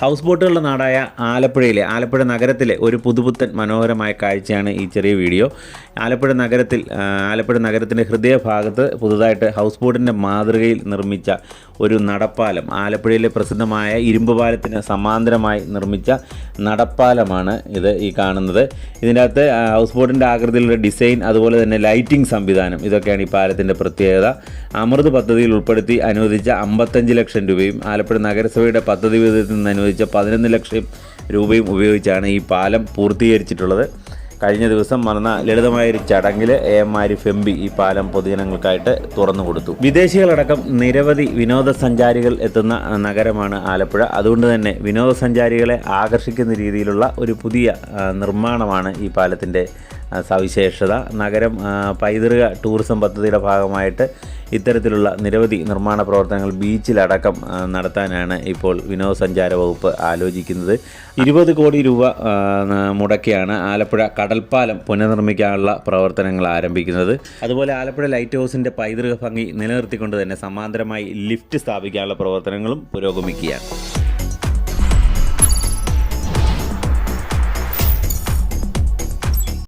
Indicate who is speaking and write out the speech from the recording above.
Speaker 1: House ബോട്ടുകളുടെ നാടായ ആലപ്പുഴയിലെ ആലപ്പുഴ നഗരത്തിലെ ഒരു പുതുപുത്തൻ മനോഹരമായ കാഴ്ചയാണ് ഈ ചെറിയ വീഡിയോ. ആലപ്പുഴ നഗരത്തിൽ ആലപ്പുഴ നഗരത്തിന്റെ ഹൃദയഭാഗത്ത് പുതുതായിട്ട് ഹൗസ് ബോട്ടിന്റെ മാതൃകയിൽ നിർമ്മിച്ച ഒരു നടപ്പാലം ആലപ്പുഴയിലെ പ്രസിദ്ധമായ ഇരുമ്പ് പാലത്തിന് സമാന്തരമായി നിർമ്മിച്ച നടപ്പാലമാണ് ഇത് ഈ കാണുന്നത്. ഇതിന്റെ അകത്ത് ഹൗസ് ബോട്ടിന്റെ ആകൃതിയിലുള്ള ഡിസൈൻ അതുപോലെ തന്നെ ലൈറ്റിംഗ് സംവിധാനം ഇതൊക്കെയാണ് ഈ പാലത്തിന്റെ പ്രത്യേകത. അമൃത് പദ്ധതിയിൽ ഉൾപ്പെടുത്തി അനുവദിച്ച അമ്പത്തഞ്ച് ലക്ഷം രൂപയും ആലപ്പുഴ നഗരസഭയുടെ പദ്ധതി വിധത്തിൽ നിന്ന് അനുവദിച്ച പതിനൊന്ന് ലക്ഷം രൂപയും ഉപയോഗിച്ചാണ് ഈ പാലം പൂർത്തീകരിച്ചിട്ടുള്ളത്. കഴിഞ്ഞ ദിവസം നടന്ന ലളിതമായൊരു ചടങ്ങിൽ എ എം ആരി ഫെമ്പി ഈ പാലം പൊതുജനങ്ങൾക്കായിട്ട് തുറന്നു കൊടുത്തു. വിദേശികളടക്കം നിരവധി വിനോദസഞ്ചാരികൾ എത്തുന്ന നഗരമാണ് ആലപ്പുഴ. അതുകൊണ്ട് തന്നെ വിനോദസഞ്ചാരികളെ ആകർഷിക്കുന്ന രീതിയിലുള്ള ഒരു പുതിയ നിർമ്മാണമാണ് ഈ പാലത്തിന്റെ സവിശേഷത നഗരം പൈതൃക ടൂറിസം പദ്ധതിയുടെ ഭാഗമായിട്ട് ഇത്തരത്തിലുള്ള നിരവധി നിർമ്മാണ പ്രവർത്തനങ്ങൾ ബീച്ചിലടക്കം നടത്താനാണ് ഇപ്പോൾ വിനോദസഞ്ചാര വകുപ്പ് ആലോചിക്കുന്നത്. ഇരുപത് കോടി രൂപ മുടക്കിയാണ് ആലപ്പുഴ കടൽപ്പാലം പുനർനിർമ്മിക്കാനുള്ള പ്രവർത്തനങ്ങൾ ആരംഭിക്കുന്നത്. അതുപോലെ ആലപ്പുഴ ലൈറ്റ് ഹൗസിന്റെ പൈതൃക ഭംഗി നിലനിർത്തിക്കൊണ്ട് തന്നെ സമാന്തരമായി ലിഫ്റ്റ് സ്ഥാപിക്കാനുള്ള പ്രവർത്തനങ്ങളും പുരോഗമിക്കുകയാണ്.